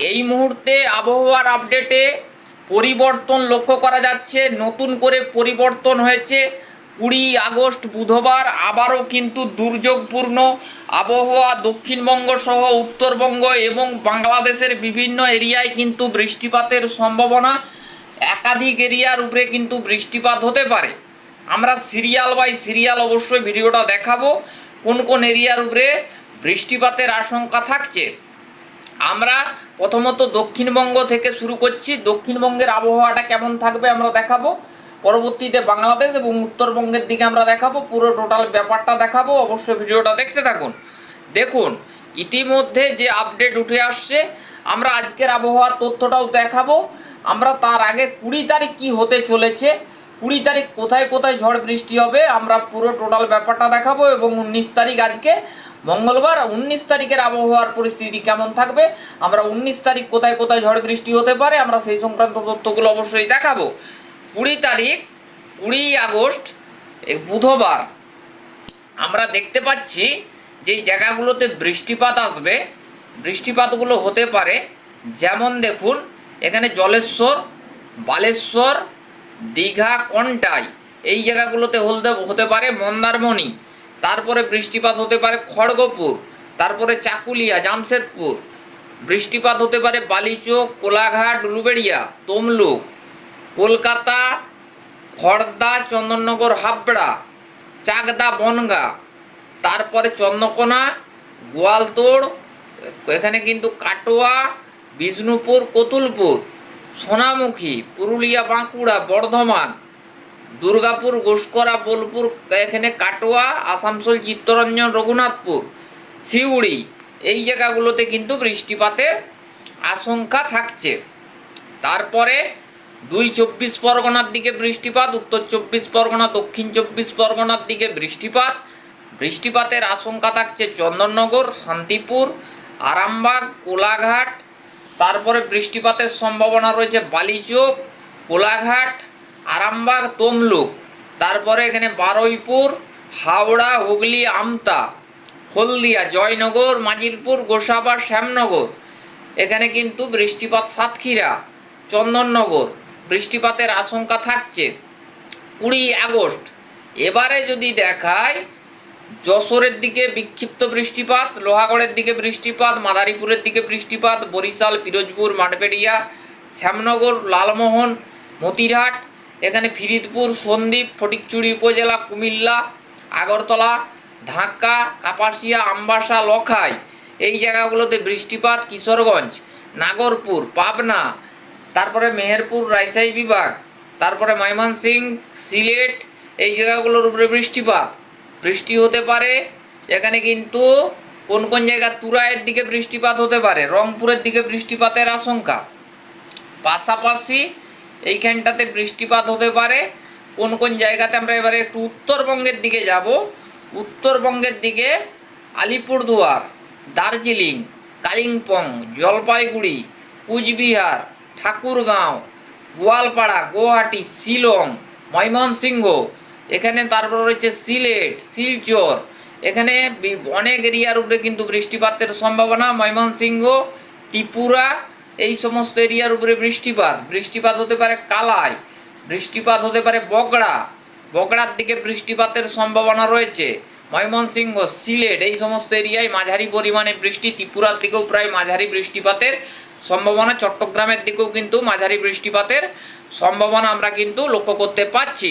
এই মুহূর্তে আবহাওয়ার আপডেটে পরিবর্তন লক্ষ্য করা যাচ্ছে, নতুন করে পরিবর্তন হয়েছে। কুড়ি আগস্ট বুধবার আবারও কিন্তু দুর্যোগপূর্ণ। আবহাওয়া দক্ষিণবঙ্গ সহ উত্তরবঙ্গ এবং বাংলাদেশের বিভিন্ন এরিয়ায় কিন্তু বৃষ্টিপাতের সম্ভাবনা। একাধিক এরিয়ার উপরে কিন্তু বৃষ্টিপাত হতে পারে। আমরা সিরিয়াল বাই সিরিয়াল অবশ্যই ভিডিওটা দেখাবো। কোন কোন এরিয়ার উপরে বৃষ্টিপাতের আশঙ্কা থাকছে। আমরা প্রথমত দক্ষিণবঙ্গ থেকে শুরু করছি। দক্ষিণবঙ্গের আবহাওয়াটা কেমন থাকবে আমরা দেখাবো। পরবর্তীতে বাংলাদেশ এবং উত্তরবঙ্গের দিকে আমরা দেখাবো। পুরো টোটাল ব্যাপারটা দেখাবো। অবশ্যই ভিডিওটা দেখতে থাকুন। দেখুন, ইতিমধ্যে যে আপডেট উঠে আসছে, আমরা আজকের আবহাওয়ার তথ্যটাও দেখাবো। আমরা তার আগে কুড়ি তারিখ কি হতে চলেছে, কুড়ি তারিখ কোথায় কোথায় ঝড় বৃষ্টি হবে, আমরা পুরো টোটাল ব্যাপারটা দেখাবো এবং উনিশ তারিখ আজকে মঙ্গলবার উনিশ তারিখের আবহাওয়ার পরিস্থিতি কেমন থাকবে? আমরা উনিশ তারিখ কোথায় কোথায় ঝড় বৃষ্টি হতে পারে? আমরা সেই সংক্রান্ত তথ্যগুলো অবশ্যই দেখাবো। কুড়ি তারিখ, কুড়ি আগস্ট বুধবার আমরা দেখতে পাচ্ছি যে জায়গাগুলোতে বৃষ্টিপাত আসবে। বৃষ্টিপাতগুলো হতে পারে যেমন দেখুন, এখানে জলেশ্বর, বালেশ্বর, দীঘা, কন্টাই এই জায়গাগুলোতে হলতে হতে পারে মন্দারমণি। তারপরে বৃষ্টিপাত হতে পারে খড়গপুর, তারপরে চাকুলিয়া, জামশেদপুর। বৃষ্টিপাত হতে পারে বালিচোক, কোলাঘাট, উলুবেড়িয়া, তমলুক, কলকাতা খড়দা চন্দননগর, হাবড়া, চাকদা, বনগা, তারপরে চন্দ্রকোনা, গোয়ালতোড়, এখানে কিন্তু কাটোয়া, বিষ্ণুপুর, কতুলপুর, সোনামুখী, পুরুলিয়া, বাঁকুড়া, বর্ধমান দুর্গাপুর ঘোষকরা বোলপুর, এখানে কাটোয়া, আসানসোল, চিত্তরঞ্জন, রঘুনাথপুর, সিউড়ি, এই জায়গাগুলোতে কিন্তু বৃষ্টিপাতের আশঙ্কা থাকছে। তারপরে দুই চব্বিশ পরগনার দিকে বৃষ্টিপাত, উত্তর চব্বিশ পরগনা, দক্ষিণ চব্বিশ পরগনার দিকে বৃষ্টিপাত। বৃষ্টিপাতের আশঙ্কা থাকছে চন্দননগর, শান্তিপুর, আরামবাগ, কোলাঘাট। তারপরে বৃষ্টিপাতের সম্ভাবনা রয়েছে বালিচোক, কোলাঘাট আরামবাগ, তমলুক। তারপরে এখানে বারুইপুর, হাওড়া, হুগলি, আমতা, হলদিয়া, জয়নগর, মাজিলপুর গোসাবা শ্যামনগর। এখানে কিন্তু বৃষ্টিপাত সাতক্ষীরা, চন্দননগর। বৃষ্টিপাতের আশঙ্কা থাকছে। কুড়ি আগস্ট। এবারে যদি দেখায় যশোরের দিকে বিক্ষিপ্ত বৃষ্টিপাত, লোহাগড়ের দিকে বৃষ্টিপাত, মাদারীপুরের দিকে বৃষ্টিপাত, বরিশাল, পিরোজপুর মাঠপেড়িয়া শ্যামনগর, লালমোহন, মতিরহাট এখানে ফিরিদপুর, সন্দ্বীপ, ফটিকচুড়ি উপজেলা, কুমিল্লা, আগরতলা, ঢাকা, কাপাসিয়া, আমবাসা, লখাই। এই জায়গাগুলোতে বৃষ্টিপাত, কিশোরগঞ্জ, নাগরপুর, পাবনা, তারপরে মেহেরপুর, রাজশাহী বিভাগ, তারপরে ময়মনসিং সিলেট, এই জায়গাগুলোর উপরে বৃষ্টিপাত। বৃষ্টি হতে পারে, এখানে কিন্তু কোন কোন জায়গা তুরায়ের দিকে বৃষ্টিপাত হতে পারে, রংপুরের দিকে বৃষ্টিপাতের আশঙ্কা। পাশাপাশি এইখানটাতে বৃষ্টিপাত হতে পারে। কোন কোন জায়গাতে আমরা এবারে একটু উত্তরবঙ্গের দিকে যাব। উত্তরবঙ্গের দিকে আলিপুরদুয়ার, দার্জিলিং, কালিম্পং, জলপাইগুড়ি, কুচবিহার, ঠাকুরগাঁও, গোয়ালপাড়া, গুয়াহাটি, শিলং, ময়মনসিংহ, এখানে তারপর রয়েছে সিলেট, শিলচর। এখানে অনেক এরিয়ার উপরে কিন্তু বৃষ্টিপাতের সম্ভাবনা। ময়মনসিংহ, ত্রিপুরা এই সমস্ত এরিয়ার উপরে বৃষ্টিপাত। বৃষ্টিপাত হতে পারে কালাই, বৃষ্টিপাত হতে পারে বগড়া। বগড়ার দিকে বৃষ্টিপাতের সম্ভাবনা রয়েছে। ময়মনসিংহ, সিলেট এই সমস্ত এরিয়ায় মাঝারি পরিমাণে বৃষ্টি। ত্রিপুরার দিকেও প্রায় মাঝারি বৃষ্টিপাতের সম্ভাবনা। চট্টগ্রামের দিকেও কিন্তু মাঝারি বৃষ্টিপাতের সম্ভাবনা আমরা কিন্তু লক্ষ্য করতে পারছি।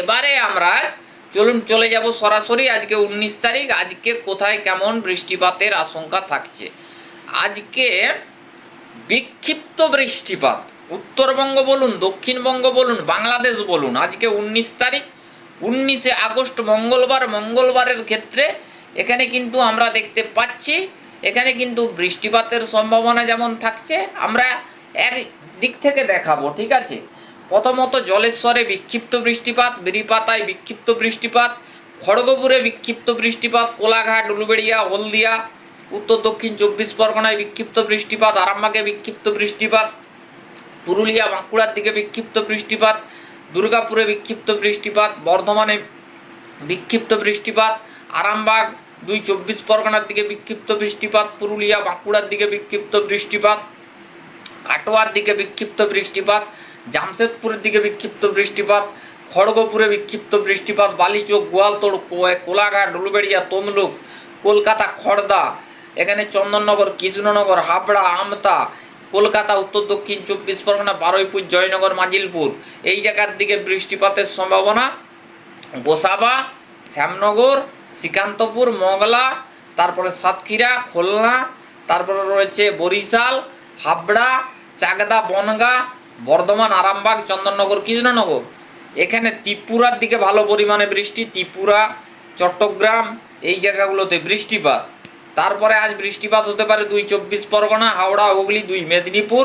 এবারে আমরা চলুন চলে যাব সরাসরি। আজকে উনিশ তারিখ। আজকে কোথায় কেমন বৃষ্টিপাতের আশঙ্কা থাকছে? আজকে বিক্ষিপ্ত বৃষ্টিপাত। উত্তরবঙ্গ বলুন, দক্ষিণবঙ্গ বলুন, বাংলাদেশ বলুন। আজকে উনিশ তারিখ, উনিশে আগস্ট, মঙ্গলবার, মঙ্গলবারের ক্ষেত্রে এখানে কিন্তু আমরা দেখতে পাচ্ছি, এখানে কিন্তু বৃষ্টিপাতের সম্ভাবনা যেমন থাকছে, আমরা এক দিক থেকে দেখাবো, ঠিক আছে? প্রথমত জলেশ্বরে বিক্ষিপ্ত বৃষ্টিপাত, বেরিপাতায় বিক্ষিপ্ত বৃষ্টিপাত, খড়গপুরে বিক্ষিপ্ত বৃষ্টিপাত, কোলাঘাট, উলুবেড়িয়া, হলদিয়া উত্তর দক্ষিণ চব্বিশ পরগনায় বিক্ষিপ্ত বৃষ্টিপাত আরামবাগে বিক্ষিপ্ত বৃষ্টিপাত পুরুলিয়া বাঁকুড়ার দিকে বিক্ষিপ্ত বৃষ্টিপাত দুর্গাপুরে বিক্ষিপ্ত বৃষ্টিপাত বর্ধমানে বিক্ষিপ্ত বৃষ্টিপাত আরামবাগ দুই চব্বিশ পরগনার দিকে বিক্ষিপ্ত বৃষ্টিপাত পুরুলিয়া বাঁকুড়ার দিকে বিক্ষিপ্ত বৃষ্টিপাত কাটোয়ার দিকে বিক্ষিপ্ত বৃষ্টিপাত জামশেদপুরের দিকে বিক্ষিপ্ত বৃষ্টিপাত খড়গপুরে বিক্ষিপ্ত বৃষ্টিপাত বালিচোক গোয়ালতোড় কোলাঘাট উলুবেড়িয়া তমলুক কলকাতা খড়দা এখানে চন্দননগর কৃষ্ণনগর হাবড়া, আমতা, কলকাতা, উত্তর দক্ষিণ, চব্বিশ পরগনা, বারুইপুর, জয়নগর, মাজিলপুর। এই জায়গার দিকে বৃষ্টিপাতের সম্ভাবনা। গোসাবা, শ্যামনগর, শ্রীকান্তপুর, মগলা, তারপরে সাতক্ষীরা, খুলনা, তারপরে রয়েছে বরিশাল, হাবড়া, চাকদা, বনগা, বর্ধমান, আরামবাগ, চন্দননগর কৃষ্ণনগর এখানে ত্রিপুরার দিকে ভালো পরিমাণে বৃষ্টি, ত্রিপুরা, চট্টগ্রাম, এই জায়গাগুলোতে বৃষ্টিপাত। তারপরে আজ বৃষ্টিপাত হতে পারে দুই চব্বিশ পরগনা, হাওড়া, হুগলি, দুই মেদিনীপুর।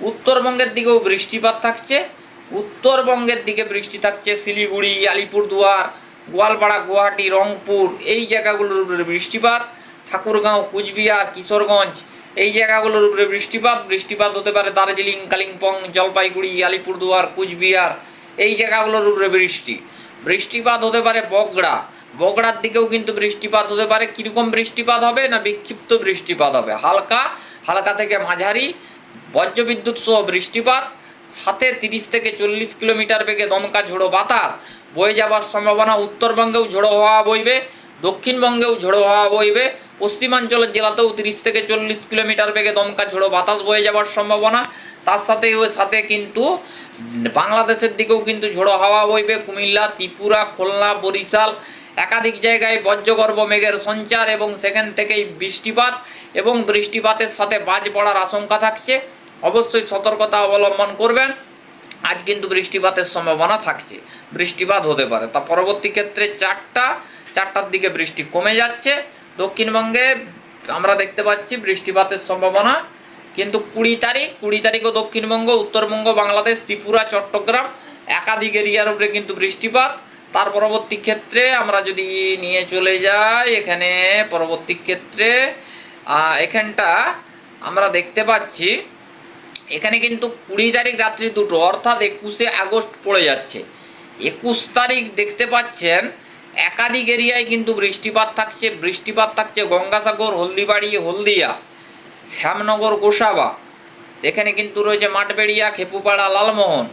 উত্তরবঙ্গের দিকেও বৃষ্টিপাত থাকছে। উত্তরবঙ্গের দিকে বৃষ্টি থাকছে শিলিগুড়ি, আলিপুরদুয়ার, গোয়ালপাড়া, গুয়াহাটি, রংপুর। এই জায়গাগুলোর উপরে বৃষ্টিপাত। ঠাকুরগাঁও, কুচবিহার, কিশোরগঞ্জ, এই জায়গাগুলোর উপরে বৃষ্টিপাত। বৃষ্টিপাত হতে পারে দার্জিলিং, কালিম্পং, জলপাইগুড়ি, আলিপুরদুয়ার, কুচবিহার। এই জায়গাগুলোর উপরে বৃষ্টি। বৃষ্টিপাত হতে পারে বগড়া। বগড়ার দিকেও কিন্তু বৃষ্টিপাত হতে পারে। কীরকম বৃষ্টিপাত হবে না বিক্ষিপ্ত বৃষ্টিপাত হবে? হালকা হালকা থেকে মাঝারি, বজ্রবিদ্যুৎ সহ বৃষ্টিপাত। সাথে তিরিশ থেকে চল্লিশ কিলোমিটার বেগে দমকা ঝোড়ো বাতাস। বয়ে যাওয়ার সম্ভাবনা উত্তরবঙ্গেও ঝোড়ো হাওয়া বইবে, দক্ষিণবঙ্গেও ঝোড়ো হাওয়া বইবে। পশ্চিমাঞ্চলের জেলাতেও তিরিশ থেকে চল্লিশ কিলোমিটার বেগে দমকা ঝোড়ো বাতাস বয়ে যাওয়ার সম্ভাবনা। তার সাথে ওর সাথে কিন্তু বাংলাদেশের দিকেও কিন্তু ঝোড়ো হাওয়া বইবে। কুমিল্লা, ত্রিপুরা, খুলনা, বরিশাল একাধিক জায়গায় বজ্রগর্ভ মেঘের সঞ্চার এবং সেখান থেকেই বৃষ্টিপাত এবং বৃষ্টিপাতের সাথে বাজ পড়ার আশঙ্কা থাকছে। অবশ্যই সতর্কতা অবলম্বন করবেন। আজ কিন্তু বৃষ্টিপাতের সম্ভাবনা থাকছে। বৃষ্টিপাত হতে পারে। তা পরবর্তী ক্ষেত্রে চারটা, চারটার দিকে বৃষ্টি কমে যাচ্ছে। দক্ষিণবঙ্গে আমরা দেখতে পাচ্ছি বৃষ্টিপাতের সম্ভাবনা। কিন্তু কুড়ি তারিখ, কুড়ি তারিখও দক্ষিণবঙ্গ, উত্তরবঙ্গ, বাংলাদেশ, ত্রিপুরা, চট্টগ্রাম একাধিক এরিয়ার উপরে কিন্তু বৃষ্টিপাত। তার পরবর্তী ক্ষেত্রে আমরা যদি নিয়ে চলে যাই এখানে পরবর্তী ক্ষেত্রে এখানটা আমরা দেখতে পাচ্ছি, এখানে কিন্তু কুড়ি তারিখ রাত্রি দুটো, অর্থাৎ একুশে আগস্ট পড়ে যাচ্ছে। একুশ তারিখ দেখতে পাচ্ছেন, একাধিক এরিয়ায় কিন্তু বৃষ্টিপাত থাকছে বৃষ্টিপাত থাকছে গঙ্গাসাগর, হলদিবাড়ি, হলদিয়া, শ্যামনগর, গোসাবা। এখানে কিন্তু রয়েছে মাঠবেড়িয়া, খেপুপাড়া, লালমোহন।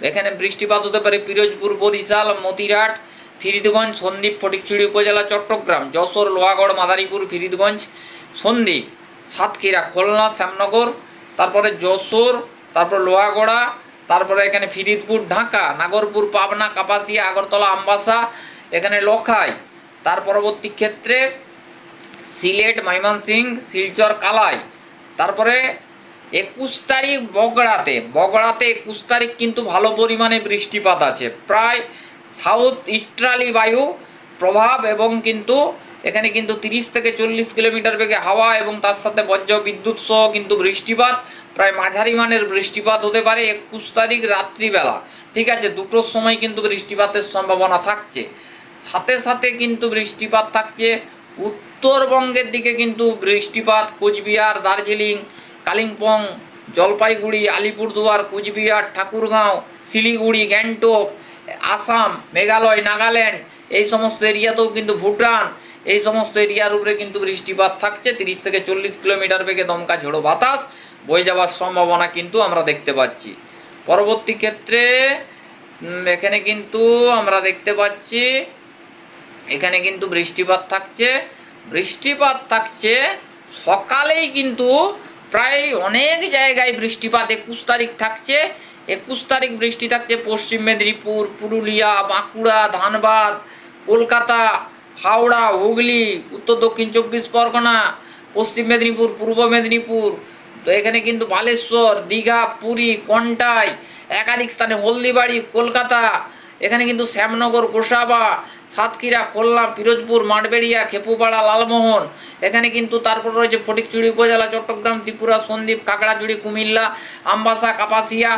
এখানে বৃষ্টিপাত হতে পারে পিরোজপুর, বরিশাল, মতিরহাট, ফিরিদগঞ্জ, সন্দ্বীপ, ফটিকছড়ি উপজেলা, চট্টগ্রাম, যশোর, লোহাগড়, মাদারীপুর, ফিরিদগঞ্জ, সন্দ্বীপ, সাতক্ষীরা, খুলনা, শ্যামনগর, তারপরে যশোর, তারপর লোহাগড়া, তারপরে এখানে ফিরিদপুর, ঢাকা, নাগরপুর, পাবনা, কাপাসিয়া, আগরতলা, আমবাসা, এখানে লখাই, তার পরবর্তী ক্ষেত্রে সিলেট ময়মনসিং শিলচর, কালাই, তারপরে একুশ তারিখ বগড়াতে বগড়াতে একুশ তারিখ কিন্তু ভালো পরিমাণে বৃষ্টিপাত আছে। প্রায় সাউথ ইস্টার্লি বায়ু প্রভাব এবং কিন্তু এখানে কিন্তু তিরিশ থেকে চল্লিশ কিলোমিটার বেগে হাওয়া এবং তার সাথে বজ্র বিদ্যুৎ সহ কিন্তু বৃষ্টিপাত, প্রায় মাঝারি মানের বৃষ্টিপাত হতে পারে একুশ তারিখ রাত্রিবেলা। ঠিক আছে, দুটোর সময় কিন্তু বৃষ্টিপাতের সম্ভাবনা থাকছে। সাথে সাথে কিন্তু বৃষ্টিপাত থাকছে। উত্তরবঙ্গের দিকে কিন্তু বৃষ্টিপাত, কোচবিহার, দার্জিলিং কালিম্পং, জলপাইগুড়ি, আলিপুরদুয়ার, কুচবিহার, ঠাকুরগাঁও, শিলিগুড়ি, গ্যাংটক, আসাম, মেঘালয়, নাগাল্যান্ড, এই সমস্ত এরিয়াতেও কিন্তু ভুটান, এই সমস্ত এরিয়ার উপরে কিন্তু বৃষ্টিপাত থাকছে। তিরিশ থেকে চল্লিশ কিলোমিটার বেগে দমকা ঝোড়ো বাতাস, বয়ে যাওয়ার সম্ভাবনা কিন্তু আমরা দেখতে পাচ্ছি। পরবর্তী ক্ষেত্রে এখানে কিন্তু আমরা দেখতে পাচ্ছি, এখানে কিন্তু বৃষ্টিপাত থাকছে। বৃষ্টিপাত থাকছে সকালেই কিন্তু প্রায় অনেক জায়গায় বৃষ্টিপাত, একুশ তারিখ থাকছে। একুশ তারিখ বৃষ্টি থাকছে পশ্চিম মেদিনীপুর, পুরুলিয়া, বাঁকুড়া, ধানবাদ, কলকাতা, হাওড়া, হুগলি, উত্তর দক্ষিণ চব্বিশ পরগনা, পশ্চিম মেদিনীপুর, পূর্ব মেদিনীপুর, তো এখানে কিন্তু বালেশ্বর, দীঘা, পুরী কন্টাই একাধিক স্থানে হলদিবাড়ি, কলকাতা এখানে কিন্তু শ্যামনগর, গোসাবা, সাতক্ষীরা, কোল্লাম, পিরোজপুর, মাঠবেড়িয়া, খেপুপাড়া, লালমোহন, এখানে কিন্তু তারপর রয়েছে ফটিকচুড়ি উপজেলা, চট্টগ্রাম, ত্রিপুরা, সন্দ্বীপ কাকড়াচুড়ি কুমিল্লা, আম্বাসা, কাপাসিয়া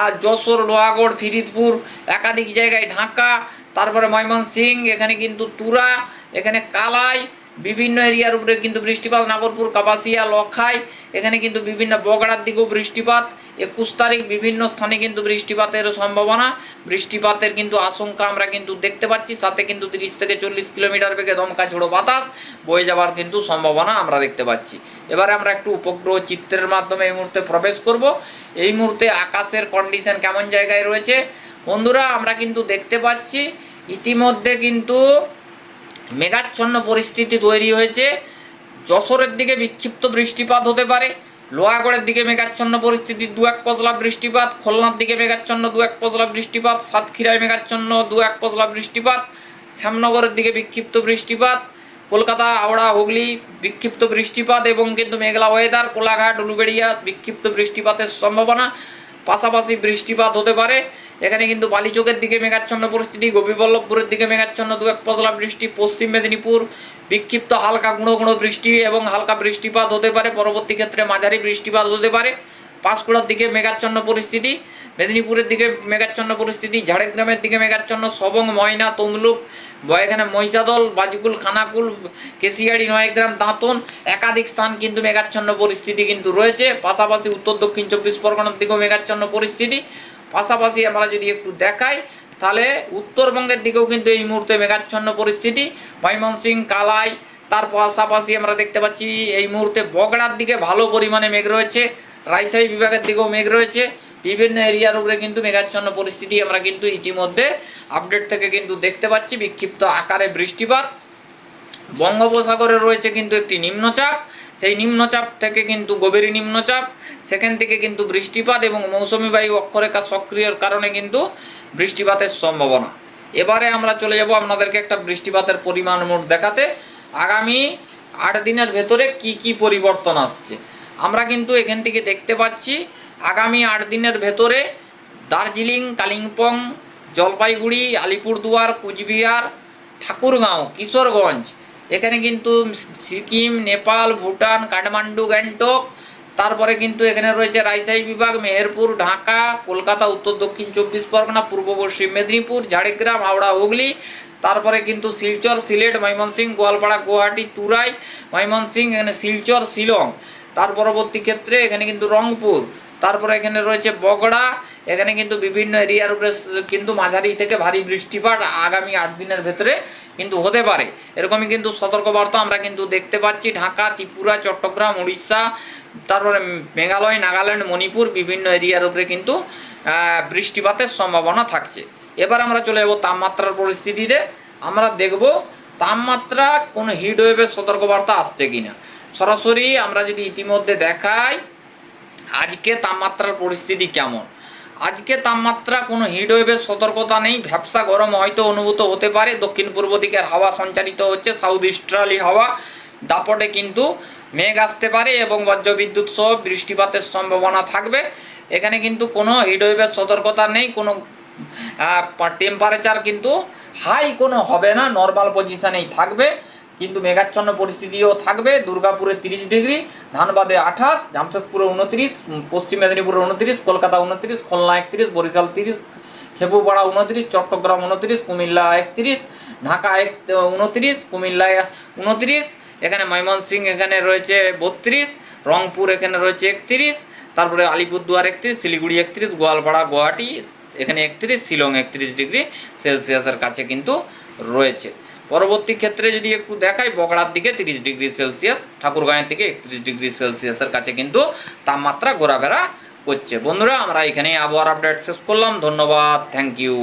আর যশোর, লোহাগড়, ফিরিদপুর, একাধিক জায়গায় ঢাকা, তারপরে ময়মনসিং এখানে কিন্তু তুরা, এখানে কালাই বিভিন্ন এরিয়ার উপরে কিন্তু বৃষ্টিপাত, নাগরপুর, কাপাসিয়া লখাই এখানে কিন্তু বিভিন্ন বগড়ার দিকেও বৃষ্টিপাত। একুশ তারিখ বিভিন্ন স্থানে কিন্তু বৃষ্টিপাতের সম্ভাবনা। বৃষ্টিপাতের কিন্তু আশঙ্কা আমরা কিন্তু দেখতে পাচ্ছি। সাথে কিন্তু তিরিশ থেকে চল্লিশ কিলোমিটার বেগে দমকা ঝোড়ো বাতাস, বয়ে যাওয়ার কিন্তু সম্ভাবনা আমরা দেখতে পাচ্ছি। এবারে আমরা একটু উপগ্রহ চিত্রের মাধ্যমে এই মুহূর্তে প্রবেশ করব। এই মুহূর্তে আকাশের কন্ডিশন কেমন জায়গায় রয়েছে? বন্ধুরা, আমরা কিন্তু দেখতে পাচ্ছি, ইতিমধ্যে কিন্তু মেঘাচ্ছন্ন পরিস্থিতি তৈরি হয়েছে। যশোরের দিকে বিক্ষিপ্ত বৃষ্টিপাত হতে পারে। লোহাগড়ের দিকে মেঘাচ্ছন্ন পরিস্থিতি, দু এক পজলা বৃষ্টিপাত। খুলনার দিকে মেঘাচ্ছন্ন, দু এক পজলা বৃষ্টিপাত। সাতক্ষীরায় মেঘাচ্ছন্ন, দু এক পজলা বৃষ্টিপাত। শ্যামনগরের দিকে বিক্ষিপ্ত বৃষ্টিপাত। কলকাতা, হাওড়া, হুগলি বিক্ষিপ্ত বৃষ্টিপাত এবং কিন্তু মেঘলা ওয়েদার কোলাঘাট, উলুবেড়িয়া বিক্ষিপ্ত বৃষ্টিপাতের সম্ভাবনা। পাশাপাশি বৃষ্টিপাত হতে পারে। এখানে কিন্তু বালিচকের দিকে মেঘাচ্ছন্ন পরিস্থিতি, গোপীবল্লভপুরের দিকে মেঘাচ্ছন্ন দু এক পশলা বৃষ্টি, পশ্চিম মেদিনীপুর, বিক্ষিপ্ত হালকা গুঁড়ো গুঁড়ো বৃষ্টি এবং হালকা বৃষ্টিপাত হতে পারে, পরবর্তী ক্ষেত্রে মাঝারি বৃষ্টিপাত হতে পারে। পাঁশকুড়ার দিকে মেঘাচ্ছন্ন পরিস্থিতি, মেদিনীপুরের দিকে মেঘাচ্ছন্ন পরিস্থিতি, ঝাড়গ্রামের দিকে মেঘাচ্ছন্ন, সবং, ময়না, তমলুক এখানে মহিষাদল, বাজিকুল, খানাকুল, কেশিয়াড়ি, নয়গ্রাম, দাঁতন, একাধিক স্থান কিন্তু মেঘাচ্ছন্ন পরিস্থিতি কিন্তু রয়েছে। পাশাপাশি উত্তর দক্ষিণ চব্বিশ পরগনার দিকেও মেঘাচ্ছন্ন পরিস্থিতি। পাশাপাশি আমরা যদি একটু দেখাই, তাহলে উত্তরবঙ্গের দিকেও কিন্তু এই মুহূর্তে মেঘাচ্ছন্ন পরিস্থিতি। ময়মনসিং, কালাই, তার পাশাপাশি আমরা দেখতে পাচ্ছি এই মুহূর্তে বগড়ার দিকে ভালো পরিমাণে মেঘ রয়েছে। রাজশাহী বিভাগের দিকেও মেঘ রয়েছে। বিভিন্ন এরিয়ার উপরে কিন্তু মেঘাচ্ছন্ন পরিস্থিতি আমরা কিন্তু ইতিমধ্যে আপডেট থেকে কিন্তু দেখতে পাচ্ছি। বিক্ষিপ্ত আকারে বৃষ্টিপাত। বঙ্গোপসাগরে রয়েছে কিন্তু একটি নিম্নচাপ। সেই নিম্নচাপ থেকে কিন্তু গভীর নিম্নচাপ। সেখান থেকে কিন্তু বৃষ্টিপাত এবং মৌসুমি বায়ু অক্ষরেখা সক্রিয়র কারণে কিন্তু বৃষ্টিপাতের সম্ভাবনা। এবারে আমরা চলে যাব আপনাদেরকে একটা বৃষ্টিপাতের পরিমাণ মোট দেখাতে। আগামী আট দিনের ভেতরে কি কি পরিবর্তন আসছে? আমরা কিন্তু এখান থেকে দেখতে পাচ্ছি, আগামী আট দিনের ভেতরে দার্জিলিং, কালিম্পং, জলপাইগুড়ি, আলিপুরদুয়ার, কুচবিহার, ঠাকুরগাঁও, কিশোরগঞ্জ, এখানে কিন্তু সিকিম, নেপাল, ভুটান, কাঠমান্ডু, গ্যাংটক তারপরে কিন্তু এখানে রয়েছে রাজশাহী বিভাগ, মেহেরপুর, ঢাকা, কলকাতা, উত্তর দক্ষিণ চব্বিশ পরগনা, পূর্ব পশ্চিম মেদিনীপুর, ঝাড়গ্রাম, হাওড়া, হুগলি, তারপরে কিন্তু শিলচর, সিলেট, ময়মনসিংহ, গোয়ালপাড়া, গুয়াহাটি, তুরাই ময়মনসিং এখানে শিলচর, শিলং। তার পরবর্তী ক্ষেত্রে এখানে কিন্তু রংপুর। তারপরে এখানে রয়েছে বগড়া, এখানে কিন্তু বিভিন্ন এরিয়ার উপরে কিন্তু মাঝারি থেকে ভারী বৃষ্টিপাত আগামী আট দিনের ভেতরে কিন্তু হতে পারে। এরকমই কিন্তু সতর্কবার্তা আমরা কিন্তু দেখতে পাচ্ছি ঢাকা, ত্রিপুরা, চট্টগ্রাম, উড়িষ্যা, তারপরে মেঘালয়, নাগাল্যান্ড, মণিপুর বিভিন্ন এরিয়ার উপরে কিন্তু বৃষ্টিপাতের সম্ভাবনা থাকছে। এবার আমরা চলে যাব তাপমাত্রার পরিস্থিতিতে। আমরা দেখব তাপমাত্রা কোনো হিট ওয়েভের সতর্কবার্তা আসছে কিনা। সরাসরি আমরা যদি ইতিমধ্যে দেখাই আজকে তাপমাত্রার পরিস্থিতি কেমন? আজকে তাপমাত্রা কোনো হিটওয়েভের সতর্কতা নেই, ভ্যাবসা গরম হয়তো অনুভূত হতে পারে দক্ষিণ পূর্ব দিকের হাওয়া সঞ্চারিত হচ্ছে, সাউথ ইস্টার্লি হাওয়া দাপটে কিন্তু মেঘ আসতে পারে এবং বজ্রবিদ্যুৎ সহ বৃষ্টিপাতের সম্ভাবনা থাকবে। এখানে কিন্তু কোনো হিটওয়েভের সতর্কতা নেই, কোনো টেম্পারেচার কিন্তু হাই কোনো হবে না নর্মাল পজিশনেই থাকবে। কিন্তু মেঘাচ্ছন্ন পরিস্থিতিও থাকবে। দুর্গাপুরে তিরিশ ডিগ্রি, ধানবাদে আঠাশ, জামশেদপুরে উনত্রিশ পশ্চিম মেদিনীপুরে উনত্রিশ, কলকাতা উনত্রিশ, খুলনা একত্রিশ, বরিশাল তিরিশ খেপুপাড়া উনত্রিশ, চট্টগ্রাম উনত্রিশ, কুমিল্লা একত্রিশ, ঢাকা এক উনত্রিশ, কুমিল্লা উনত্রিশ, এখানে ময়মনসিংহ এখানে রয়েছে বত্রিশ, রংপুর এখানে রয়েছে একত্রিশ, তারপরে আলিপুরদুয়ার একত্রিশ, শিলিগুড়ি একত্রিশ, গোয়ালপাড়া, গুয়াহাটি, এখানে একত্রিশ, শিলং একত্রিশ ডিগ্রি সেলসিয়াসের কাছে কিন্তু রয়েছে। পরবর্তী ক্ষেত্রে যদি একটু দেখাই, বগড়ার দিকে তিরিশ ডিগ্রি সেলসিয়াস ঠাকুরগাঁয়ের দিকে একত্রিশ ডিগ্রি সেলসিয়াসের কাছে কিন্তু তাপমাত্রা ঘোরাফেরা করছে। বন্ধুরা, আমরা এখানে আবহাওয়ার আপডেট শেষ করলাম। ধন্যবাদ। Thank you